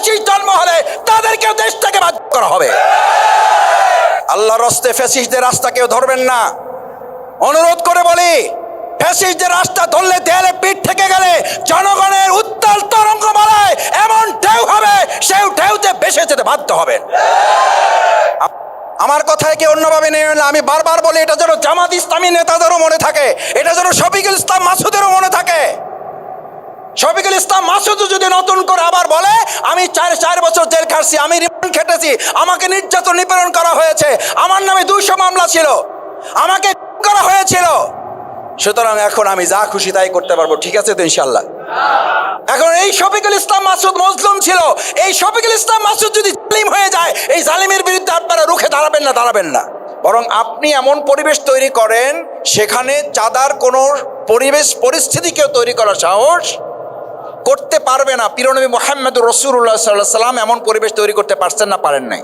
Fascist জন্ম হলে তাদেরকেও দেশ থেকে বাদ করা হবে। আল্লাহ রস্তে ফ্যাসিস্টদের রাস্তা কেউ ধরবেন না। অনুরোধ করে বলি ফ্যাসিস্টদের রাস্তা ধরলে দেয়ালে পিঠ থেকে গেলে জনগণের উত্তাল তরঙ্গ মালায় এমন ঢেউ হবে সেই ঢেউতে বেসে যেতে বাধ্য হবেন আ- আমার কথায় কি অন্যভাবে নেই আমি বারবার বলি, এটা যেন জামাত ইসলামী নেতাদেরও মনে থাকে, এটা যেন শফিকুল ইসলাম মাসুদেরও মনে থাকে। শফিকুল ইসলাম মাসুদ যদি নতুন করে আবার বলে, আমি চার চার বছর জেল খাটছি, আমি রিমান্ড খেটেছি, আমাকে নির্যাতন নিপীড়ন করা হয়েছে, আমার নামে দুইশো মামলা ছিল, আমাকে করা হয়েছিল। সুতরাং এখন আমি যা খুশি তাই করতে পারব, ঠিক আছে তো ইনশাল্লাহ এখন এই শফিকুল ইসলাম মাসুদ মজলুম ছিল, এই শফিকুল ইসলাম মাসুদ যদি জালিম হয়ে যায়, এই জালিমের বিরুদ্ধে আপনারা রুখে দাঁড়াবেন না দাঁড়াবেন না। বরং আপনি এমন পরিবেশ তৈরি করেন, সেখানে চাঁদার কোনো পরিবেশ পরিস্থিতি কেউ তৈরি করার সাহস করতে পারবে না। পিরনবী মোহাম্মদ রসুল্লাহ সাল্লাহ সাল্লাম এমন পরিবেশ তৈরি করতে পারছেন না, পারেন নাই।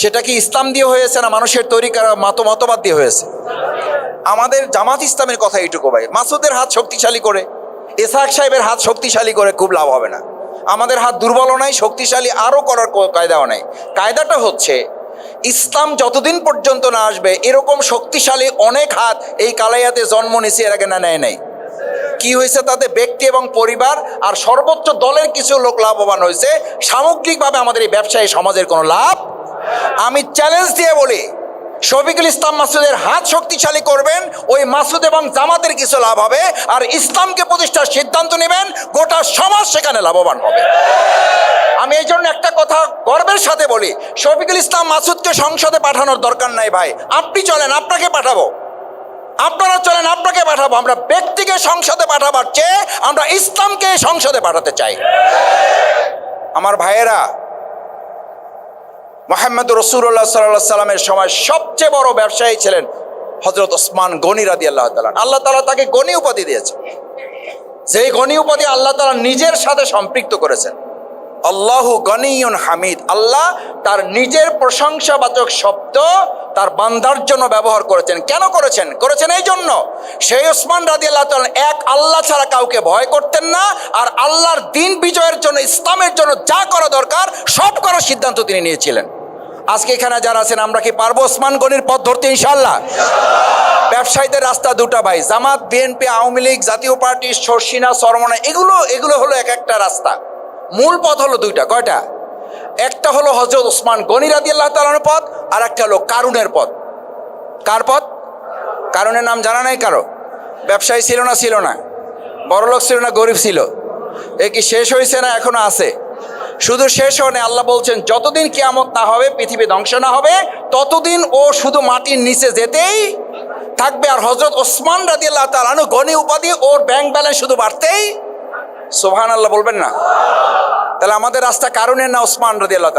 সেটা কি ইসলাম দিয়ে হয়েছে না মানুষের তৈরি করা মত, মতবাদ দিয়ে হয়েছে? আমাদের জামাত ইসলামের কথা এইটুকু ভাই। মাসুদের হাত শক্তিশালী করে, এসাক সাহেবের হাত শক্তিশালী করে খুব লাভ হবে না। আমাদের হাত দুর্বলও নাই, শক্তিশালী আরও করার কায়দাও নাই। কায়দাটা হচ্ছে, ইসলাম যতদিন পর্যন্ত না আসবে, এরকম শক্তিশালী অনেক হাত এই কালাইয়াতে জন্ম নিছে এর আগে না নেয় নাই। কি হয়েছে তাতে ব্যক্তি এবং পরিবার আর সর্বোচ্চ দলের কিছু লোক লাভবান হয়েছে। সামগ্রিকভাবে আমাদের এই ব্যবসায়ী সমাজের কোনো লাভ? আমি চ্যালেঞ্জ দিয়ে বলি, শফিকুল ইসলাম মাসুদের হাত শক্তিশালী করবেন, ওই মাসুদ এবং জামাতের কিছু লাভ হবে, আর ইসলামকে প্রতিষ্ঠার সিদ্ধান্ত নেবেন, গোটা সমাজ সেখানে লাভবান হবে। আমি এই জন্য একটা কথা গর্বের সাথে বলি, শফিকুল ইসলাম মাসুদকে সংসদে পাঠানোর দরকার নাই ভাই। আপনি চলেন, আপনাকে পাঠাবো। আপনারা চলেন, আপনাকে পাঠাবো, আমরা ব্যক্তিকে সংসদে পাঠাবার চেয়ে আমরা ইসলামকে সংসদে পাঠাতে চাই। আমার ভাইয়েরা, মোহাম্মদ রসুল্লাহ সাল্লাহ সাল্লামের সময় সবচেয়ে বড় ব্যবসায়ী ছিলেন হজরত ওসমান গনি রাদি আল্লাহ তালা আল্লাহ তালা তাকে গনি উপাধি দিয়েছে। যেই গনি উপাধি আল্লাহ তালা নিজের সাথে সম্পৃক্ত করেছেন। আল্লাহ গনিয়ন হামিদ। আল্লাহ তার নিজের প্রশংসাবাচক শব্দ তার বান্দার জন্য ব্যবহার করেছেন। কেন করেছেন? করেছেন এই জন্য। সেই ওসমান রাদি আল্লাহ এক আল্লাহ ছাড়া কাউকে ভয় করতেন না, আর আল্লাহর দিন বিজয়ের জন্য, ইসলামের জন্য যা করা দরকার, সব করার সিদ্ধান্ত তিনি নিয়েছিলেন। আজকে এখানে যারা আছেন, আমরা কি পারব ওসমান গনির পথ ধরতে ইনশাল্লাহ ব্যবসায়ীদের রাস্তা দুটা ভাই, জামাত, বিএনপি, আওয়ামী লীগ, জাতীয় পার্টি শর্ষিনা সরমনা, এগুলো এগুলো হলো এক একটা রাস্তা। মূল পথ হলো দুইটা, কয়টা? একটা হলো হজরত ওসমান গনি রাদি আল্লাহ তালানোর পথ, আর একটা হলো কারুনের পথ। কার পথ? কারণের নাম জানা নাই কারও? ব্যবসায়ী ছিল না ছিল না। বড়লোক ছিল না, গরিব ছিল। এ কি শেষ হয়েছে না এখনও আছে? শুধু শেষ হনে আল্লাহ বলছেন, যতদিন কিয়ামত না হবে, পৃথিবী ধ্বংস না হবে, ততদিন ও শুধু মাটির নিচে যেতেই থাকবে। আর হজরত ওসমান রাদি আল্লাহ তালানু গনি উপাধি, ওর ব্যাংক ব্যালেন্স শুধু বাড়তেই? সোহান আল্লাহ বলবেন না? তাহলে আমাদের রাস্তা কারণের না ওসমান রাদি আল্লাহ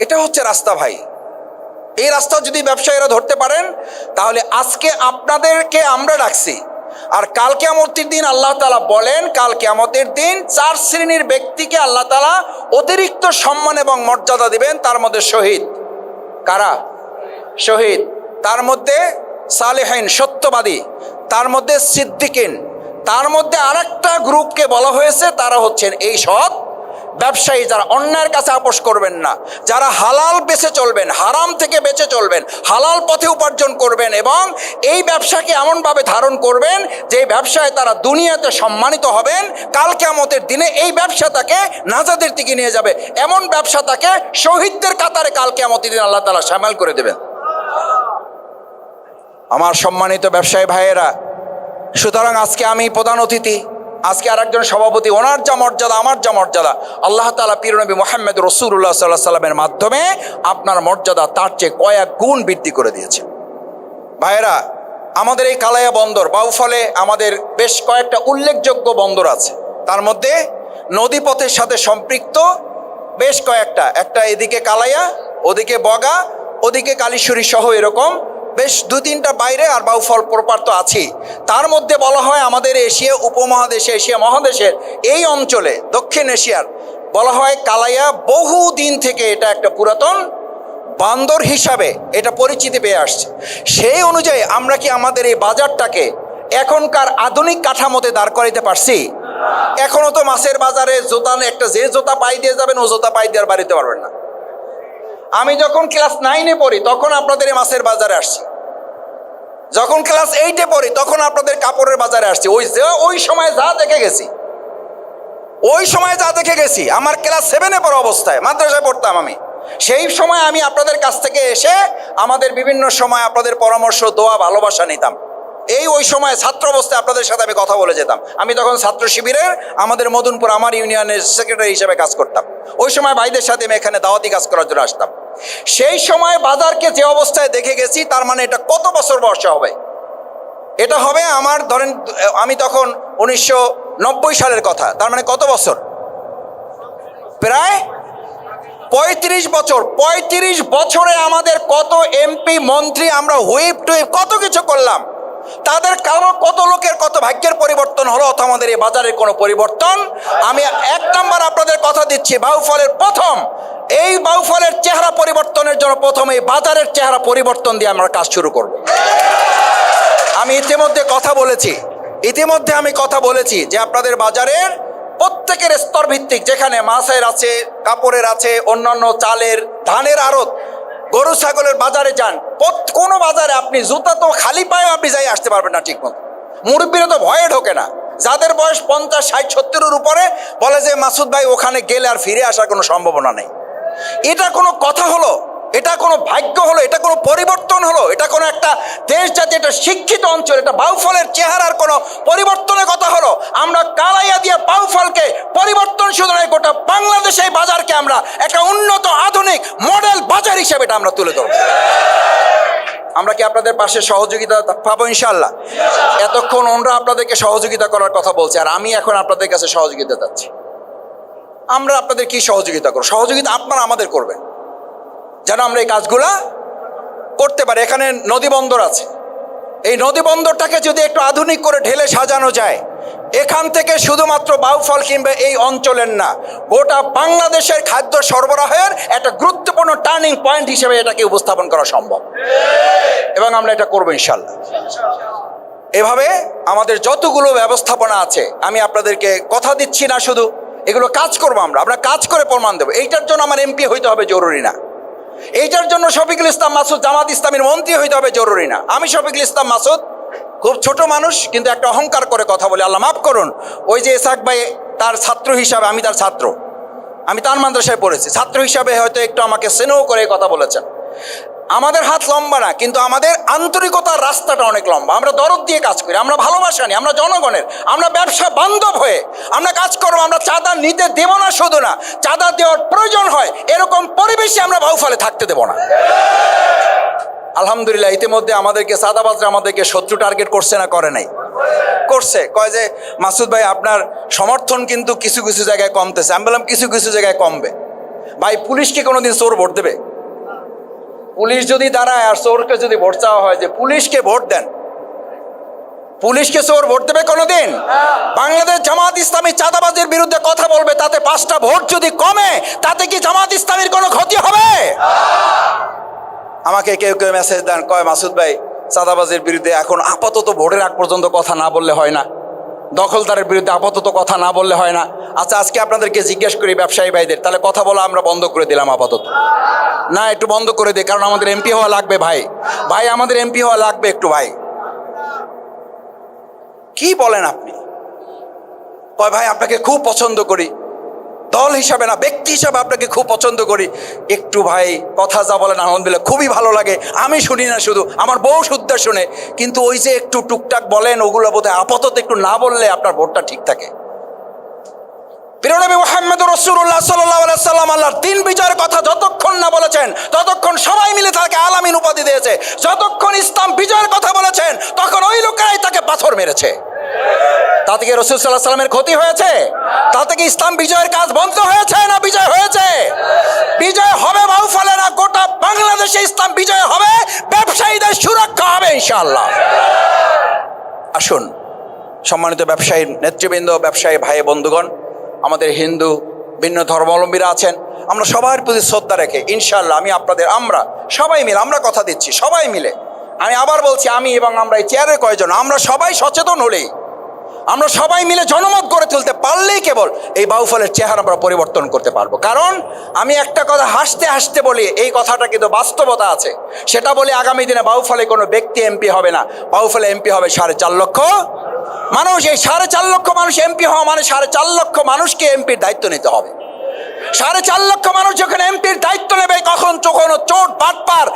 এটা হচ্ছে রাস্তা ভাই। এই রাস্তা যদি ব্যবসায়ীরা ধরতে পারেন, তাহলে আজকে আপনাদেরকে আমরা ডাকছি। আর কাল কেমতের দিন আল্লাহ তালা বলেন, কাল কেমতের দিন চার শ্রেণির ব্যক্তিকে আল্লাহ তালা অতিরিক্ত সম্মান এবং মর্যাদা দিবেন, তার মধ্যে শহীদ। কারা? শহীদ। তার মধ্যে সালেহাইন সত্যবাদী। তার মধ্যে সিদ্দিকিন। তার মধ্যে আরেকটা গ্রুপকে বলা হয়েছে, তারা হচ্ছেন এই সৎ ব্যবসায়ী যারা অন্যায়ের কাছে আপোষ করবেন না, যারা হালাল বেঁচে চলবেন, হারাম থেকে বেঁচে চলবেন, হালাল পথে উপার্জন করবেন এবং এই ব্যবসাকে এমনভাবে ধারণ করবেন যে ব্যবসায় তারা দুনিয়াতে সম্মানিত হবেন, কাল কেমতের দিনে এই ব্যবসা তাকে নাজাদের দিকে নিয়ে যাবে। এমন ব্যবসা তাকে শহীদদের কাতারে কাল কেমতের দিন আল্লাহ তালা সামাল করে দেবেন। আমার সম্মানিত ব্যবসায়ী ভাইয়েরা সুতরাং আজকে আমি প্রধান অতিথি, আজকে আরেকজন সভাপতি, ওনার যা মর্যাদা, আমার যা মর্যাদা, আল্লাহ তালা পীরনবী মোহাম্মদ রসুল্লাহ সাল্লাহ সাল্লামের মাধ্যমে আপনার মর্যাদা তার চেয়ে কয়েক গুণ বৃদ্ধি করে দিয়েছে। ভাইয়েরা, আমাদের এই কালাইয়া বন্দর বাউফলে আমাদের বেশ কয়েকটা উল্লেখযোগ্য বন্দর আছে। তার মধ্যে নদীপথের সাথে সম্পৃক্ত বেশ কয়েকটা, একটা এদিকে কালাইয়া, ওদিকে বগা, ওদিকে কালীশ্বরী সহ এরকম বেশ দু তিনটা বাইরে আর বাউফল প্রপার তো আছেই। তার মধ্যে বলা হয় আমাদের এশিয়া উপমহাদেশে, এশিয়া মহাদেশের এই অঞ্চলে, দক্ষিণ এশিয়ার, বলা হয় কালাইয়া বহু দিন থেকে এটা একটা পুরাতন বান্দর হিসাবে এটা পরিচিতি পেয়ে আসছে। সেই অনুযায়ী আমরা কি আমাদের এই বাজারটাকে এখনকার আধুনিক কাঠামোতে দাঁড় করাইতে পারছি? এখনও তো মাছের বাজারে জোতা একটা যে জোতা পাই দিয়ে যাবেন, ও জোতা পাই দিয়ে আর বাড়িতে পারবেন না। আমি যখন ক্লাস নাইনে পড়ি, তখন আপনাদের মাছের বাজারে আসছি। যখন ক্লাস এইটে পড়ি, তখন আপনাদের কাপড়ের বাজারে আসছি। ওই যে, ওই সময় যা দেখে গেছি। ওই সময় যা দেখে গেছি, আমার ক্লাস সেভেনে পড়া অবস্থায়, মাদ্রাসায় পড়তাম আমি। সেই সময় আমি আপনাদের কাছ থেকে এসে আমাদের বিভিন্ন সময় আপনাদের পরামর্শ, দোয়া, ভালোবাসা নিতাম। এই ওই সময় ছাত্র অবস্থায় আপনাদের সাথে আমি কথা বলে যেতাম। আমি তখন ছাত্র শিবিরের আমাদের মদনপুর আমার ইউনিয়নের সেক্রেটারি হিসেবে কাজ করতাম। ওই সময় ভাইদের সাথে আমি এখানে দাওয়াতি কাজ করার জন্য আসতাম। সেই সময় বাজারকে যে অবস্থায় দেখে গেছি, তার মানে এটা কত বছর বর্ষা হবে? এটা হবে আমার ধরেন, আমি তখন উনিশশো নব্বই সালের কথা, তার মানে কত বছর? প্রায় পঁয়ত্রিশ বছর। পঁয়ত্রিশ বছরে আমাদের কত এমপি, মন্ত্রী, আমরা হুইপ টুইপ, কত কিছু করলাম। তাদের কারও কত লোকের কত ভাগ্যের পরিবর্তন হলো, অথবা আমাদের এই বাজারের কোনো পরিবর্তন? আমি এক নাম্বার আপনাদের কথা দিচ্ছি, বাউফলের প্রথম এই বাউফলের চেহারা পরিবর্তনের জন্য প্রথম বাজারের চেহারা পরিবর্তন দিয়ে আমরা কাজ শুরু করব। আমি ইতিমধ্যে কথা বলেছি। ইতিমধ্যে আমি কথা বলেছি যে আপনাদের বাজারের প্রত্যেকের স্তর ভিত্তিক, যেখানে মাছের আছে, কাপড়ের আছে, অন্যান্য চালের, ধানের আড়ত, গরু, ছাগলের বাজারে যান কোনো বাজারে আপনি জুতা তো খালি পায়ে আপনি যাই আসতে পারবেন না ঠিক মতো মুরব্বীরা তো ভয়ে ঢোকে না। যাদের বয়স পঞ্চাশ, ষাট, সত্তরের উপরে বলে যে, মাসুদ ভাই, ওখানে গেলে আর ফিরে আসার কোনো সম্ভাবনা নেই। এটা কোনো কথা হলো, এটা কোনো ভাগ্য হলো, এটা কোনো পরিবর্তন হলো, এটা কোনো একটা দেশ জাতি একটা শিক্ষিত অঞ্চল, এটা বাউফলের চেহারার কোনো পরিবর্তনের কথা হলো। আমরা কালাইয়া দিয়ে বাউফলকে পরিবর্তন শুধু নয়, গোটা বাংলাদেশ এই বাজারকে আমরা একটা উন্নত আধুনিক মডেল বাজার হিসেবে এটা আমরা তুলে ধরবো। আমরা কি আপনাদের পাশে সহযোগিতা পাবো ইনশাল্লাহ এতক্ষণ ওনরা আপনাদেরকে সহযোগিতা করার কথা বলছে, আর আমি এখন আপনাদের কাছে সহযোগিতা চাচ্ছি। আমরা আপনাদের কি সহযোগিতা করব? সহযোগিতা আপনারা আমাদের করবেন। যেন আমরা এই কাজগুলা করতে পারি। এখানে নদী বন্দর আছে। এই নদী বন্দরটাকে যদি একটু আধুনিক করে ঢেলে সাজানো যায়, এখান থেকে শুধুমাত্র বাউফল কিংবা এই অঞ্চলের না, গোটা বাংলাদেশের খাদ্য সরবরাহের একটা গুরুত্বপূর্ণ টার্নিং পয়েন্ট হিসেবে এটাকে উপস্থাপন করা সম্ভব। এবং আমরা এটা করব ইনশাল্লাহ। এভাবে আমাদের যতগুলো ব্যবস্থাপনা আছে, আমি আপনাদেরকে কথা দিচ্ছি না শুধু। এগুলো কাজ করব আমরা আমরা কাজ করে প্রমাণ দেবো। এইটার জন্য আমার এমপি হইতে হবে জরুরি না। এইটার জন্য শফিকুল ইসলাম মাসুদ, জামাত ইসলামের মন্ত্রী হইতে হবে জরুরি না। আমি শফিকুল ইসলাম মাসুদ, খুব ছোট মানুষ, কিন্তু একটা অহংকার করে কথা বলি, আল্লাহ মাফ করুন, ওই যে এসাক ভাই তার ছাত্র হিসাবে, আমি তার ছাত্র। আমি তার মাদ্রাসায় পড়েছি। ছাত্র হিসাবে হয়তো একটু আমাকে স্নেহ করে কথা বলেছেন। আমাদের হাত লম্বা না, কিন্তু আমাদের আন্তরিকতার রাস্তাটা অনেক লম্বা। আমরা দরদ দিয়ে কাজ করি, আমরা ভালোবাসা নিই, আমরা জনগণের, আমরা ব্যবসা বান্ধব হয়ে, আমরা কাজ করব, আমরা চাঁদা নিতে দেব না শুধু না, চাঁদা দেওয়ার প্রয়োজন হয়, এরকম পরিবেশে আমরা বাউফলে থাকতে দেব না। আলহামদুলিল্লাহ, ইতিমধ্যে আমাদেরকে সাদাবাজরা আমাদেরকে শত্রু টার্গেট করছে না, করে নাই। করছে, কয় যে, মাসুদ ভাই, আপনার সমর্থন কিন্তু কিছু কিছু জায়গায় কমতেছে। আমি বললাম, কিছু কিছু জায়গায় কমবে। ভাই পুলিশকে কোনোদিন চোর ভোট দেবে? পুলিশ যদি দাঁড়ায় আর চোরকে যদি ভোট চাওয়া হয়, যে পুলিশকে ভোট দেন। পুলিশকে চোর ভোট দেবে কোনোদিন? বাংলাদেশ জামাত ইসলামী চাঁদাবাজির বিরুদ্ধে কথা বলবে, তাতে পাঁচটা ভোট যদি কমে, তাতে কি জামাত ইসলামীর কোনো ক্ষতি হবে? আমাকে কেউ কেউ মেসেজ দেন, কয়, মাসুদ ভাই, চাঁদাবাজির বিরুদ্ধে এখন আপাতত ভোটের আগ পর্যন্ত কথা না বললে হয় না। দখলদারের বিরুদ্ধে আপাতত কথা না বললে হয় না। আচ্ছা আজকে আপনাদেরকে জিজ্ঞেস করি ব্যবসায়ী ভাইদের, তাহলে কথা বলা আমরা বন্ধ করে দিলাম আপাতত। না, একটু বন্ধ করে দিই কারণ আমাদের এমপি হওয়া লাগবে ভাই। ভাই, আমাদের এমপি হওয়া লাগবে একটু ভাই। কি বলেন আপনি? কয়, ভাই, আপনাকে খুব পছন্দ করি। দল হিসাবে না, ব্যক্তি হিসাবে আপনাকে খুব পছন্দ করি। একটু ভাই কথা যা বলেন আলহামদুলিল্লাহ খুবই ভালো লাগে। আমি শুনি না শুধু, আমার বউ শুদ্ধা শুনে। কিন্তু ওই যে একটু টুকটাক বলেন, ওগুলো বোধহয় আপাতত একটু না বললে আপনার ভোটটা ঠিক থাকে। কথা যতক্ষণ না বলেছেন, ততক্ষণ সবাই মিলে তাকে আলামিন উপাধি দিয়েছে। যতক্ষণ ইসলাম বিজয়ের কথা বলেছেন, তখন ওই লোকেরাই তাকে পাথর মেরেছে। তাতে কি রসুল সাল্লাহ সাল্লামের ক্ষতি হয়েছে? তাতে কি ইসলাম বিজয়ের কাজ বন্ধ হয়েছে না বিজয় হয়েছে? বিজয় হবে বাউফলে না গোটা বাংলাদেশে ইসলাম বিজয় হবে, ব্যবসায়ীদের সুরক্ষা হবে ইনশাল্লাহ আসুন, সম্মানিত ব্যবসায়ী নেতৃবৃন্দ, ব্যবসায়ী ভাই, বন্ধুগণ, আমাদের হিন্দু ভিন্ন ধর্মাবলম্বীরা আছেন, আমরা সবার প্রতি শ্রদ্ধা রেখে ইনশাল্লাহ আমি আপনাদের, আমরা সবাই মিলে, আমরা কথা দিচ্ছি, সবাই মিলে। আমি আবার বলছি, আমি এবং আমরা এই চেয়ারের কয়জন, আমরা সবাই সচেতন হলেই। আমরা সবাই মিলে জনমত গড়ে তুলতে পারলেই কেবল এই বাউফলের চেহারা আমরা পরিবর্তন করতে পারব। কারণ আমি একটা কথা হাসতে হাসতে বলি, এই কথাটা কিন্তু বাস্তবতা আছে। সেটা বলি আগামী দিনে বাউফলে কোনো ব্যক্তি এমপি হবে না। বাউফলে এমপি হবে সাড়ে চার লক্ষ মানুষ। এই সাড়ে চার লক্ষ মানুষ এমপি হওয়া মানে সাড়ে চার লক্ষ মানুষকে এমপির দায়িত্ব নিতে হবে। সাড়ে চার লক্ষ মানুষ যখন এমপির দায়িত্ব নেবে কখন কখনো চোট বাটপার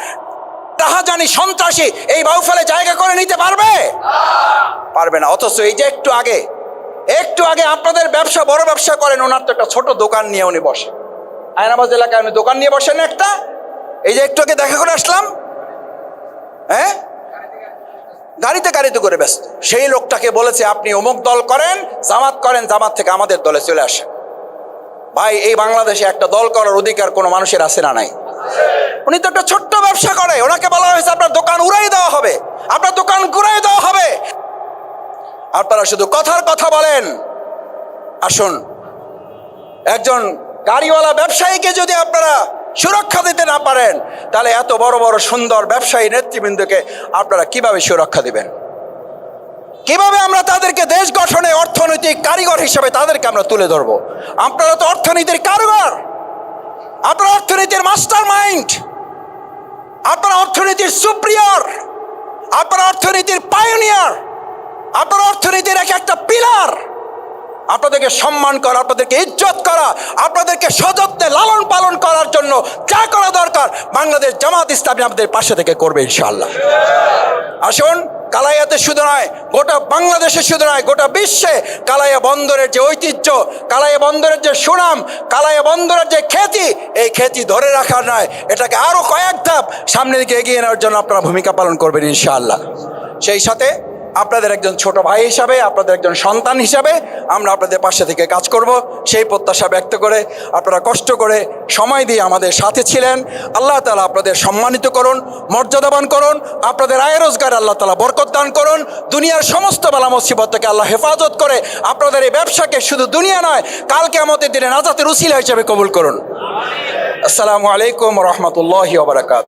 রাহাজানি সন্ত্রাসী এই বাউফলে জায়গা করে নিতে পারবে? পারবে না। অথচ এই যে একটু আগে একটু আগে আপনাদের ব্যবসা, বড় ব্যবসা করেন, ওনার তো একটা ছোট দোকান নিয়ে উনি বসে। আয়নাবাজ এলাকায় উনি দোকান নিয়ে বসেন একটা। এই যে একটু আগে দেখা করে আসলাম। হ্যাঁ? গাড়িতে গাড়িতে করে ব্যস্ত। সেই লোকটাকে বলেছে, আপনি অমুক দল করেন, জামাত করেন, জামাত থেকে আমাদের দলে চলে আসেন। ভাই, এই বাংলাদেশে একটা দল করার অধিকার কোনো মানুষের আছে না নাই? উনি তো একটা ছোট্ট ব্যবসা করে। ওনাকে বলা হয়েছে, আপনার দোকান উড়াই দেওয়া হবে। আপনার দোকান ঘুরাই দেওয়া হবে। আপনারা শুধু কথার কথা বলেন। আসুন। একজন গাড়িওয়ালা ব্যবসায়ীকে যদি আপনারা সুরক্ষা দিতে না পারেন, তাহলে এত বড় বড় সুন্দর ব্যবসায়ী নেতৃবৃন্দকে আপনারা কীভাবে সুরক্ষা দিবেন? কীভাবে আমরা তাদেরকে দেশ গঠনে অর্থনৈতিক কারিগর হিসেবে তাদেরকে আমরা তুলে ধরবো? আপনারা তো অর্থনীতির কারিগর আপনারা অর্থনীতির মাস্টার মাইন্ড আপনারা অর্থনীতির সুপ্রিয়র। আপনারা অর্থনীতির পায়োনিয়ার। আপনারা অর্থনীতির এক একটা পিলার। আপনাদেরকে সম্মান করা, আপনাদেরকে ইজ্জত করা, আপনাদেরকে সযত্নে লালন পালন করার জন্য যা করা দরকার বাংলাদেশ জামাত ইসলামী আমাদের পাশে থেকে করবে ইনশাল্লাহ আসুন, কালাইয়াতে শুধু নয়, গোটা বাংলাদেশে শুধু নয়, গোটা বিশ্বে কালাইয়া বন্দরের যে ঐতিহ্য, কালাইয়া বন্দরের যে সুনাম, কালাইয়া বন্দরের যে খ্যাতি, এই খ্যাতি ধরে রাখার নয়, এটাকে আরও কয়েক ধাপ সামনের দিকে এগিয়ে নেওয়ার জন্য আপনারা ভূমিকা পালন করবেন ইনশাআল্লাহ। সেই সাথে আপনাদের একজন ছোট ভাই হিসাবে, আপনাদের একজন সন্তান হিসাবে আমরা আপনাদের পাশে থেকে কাজ করব। সেই প্রত্যাশা ব্যক্ত করে আপনারা কষ্ট করে সময় দিয়ে আমাদের সাথে ছিলেন। আল্লাহ তালা আপনাদের সম্মানিত করুন, মর্যাদাবান করুন, আপনাদের আয় রোজগার আল্লাহ তালা বরকত দান করুন। দুনিয়ার সমস্ত বালা মুসিবত থেকে আল্লাহ হেফাজত করে আপনাদের এই ব্যবসাকে শুধু দুনিয়া নয় কালকে আমাদের দিনে নাজাতের উসিলা হিসেবে কবুল করুন। আসসালামু আলাইকুম রহমতুল্লাহ বারাকাত